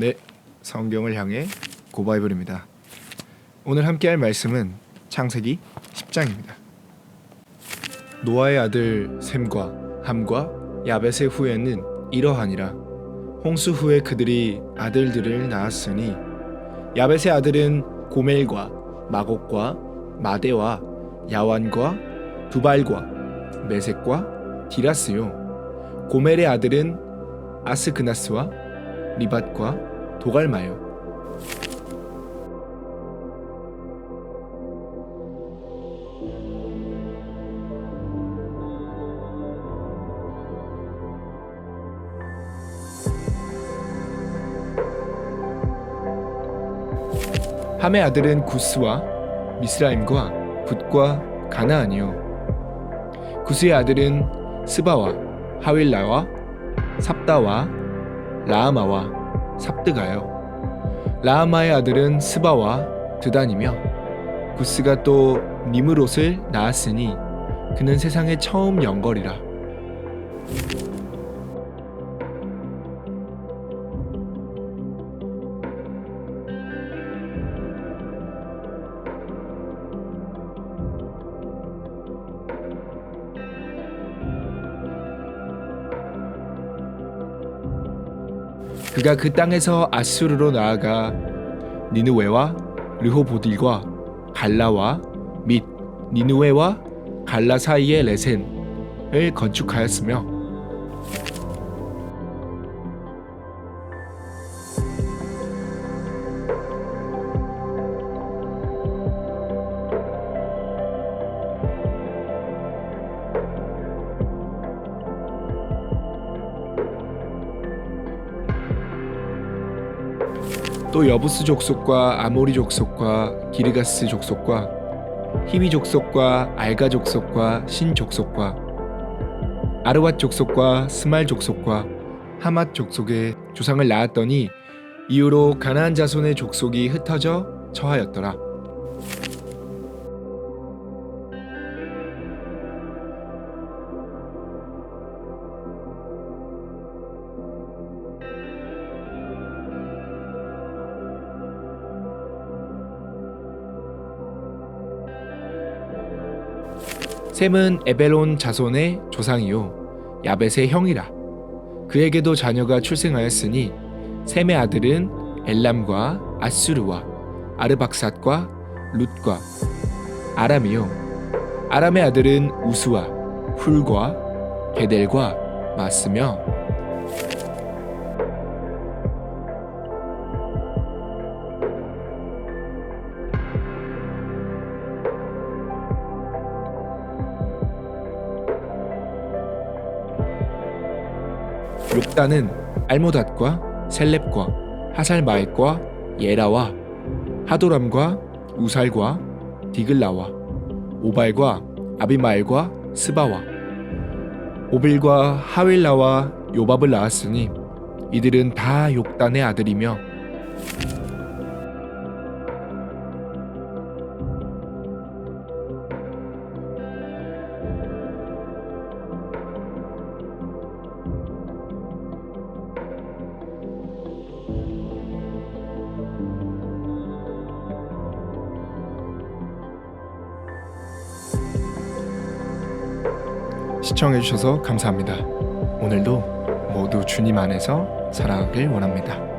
네, 성경을 향해 고바이블입니다. 오늘 함께할 말씀은 창세기 10장입니다. 노아의 아들 셈과 함과 야벳의 후예는 이러하니라. 홍수 후에 그들이 아들들을 낳았으니 야벳의 아들은 고멜과 마곡과 마대와 야완과 두발과 메색과 디라스요. 고멜의 아들은 아스그나스와 리밧과 도갈마요. 함의 아들은 구스와 미스라임과 붓과 가나안이요. 구스의 아들은 스바와 하윌라와 삽다와 라아마와 삽드가요. 라아마의 아들은 스바와 드단이며 구스가 또 니므롯을 낳았으니 그는 세상에 처음 영걸이라. 그가 그 땅에서 아수르로 나아가 니느웨와 르호보딜과 갈라와 및 니느웨와 갈라 사이의 레센을 건축하였으며 또 여부스 족속과 아모리 족속과 기르가스 족속과 히위 족속과 알가 족속과 신 족속과 아르왓 족속과 스말 족속과 하맛 족속의 조상을 낳았더니 이후로 가나안 자손의 족속이 흩어져 처하였더라. 셈은 에벨론 자손의 조상이요 야벳의 형이라. 그에게도 자녀가 출생하였으니 셈의 아들은 엘람과 아수르와 아르박삿과 룻과 아람이요. 아람의 아들은 우스와 훌과 게델과 마스며 욕단은 알모닷과 셀렙과 하살마액과 예라와 하도람과 우살과 디글라와 오발과 아비마엘과 스바와 오빌과 하윌라와 요밥을 낳았으니 이들은 다 욕단의 아들이며 시청해주셔서 감사합니다. 오늘도 모두 주님 안에서 살아가길 원합니다.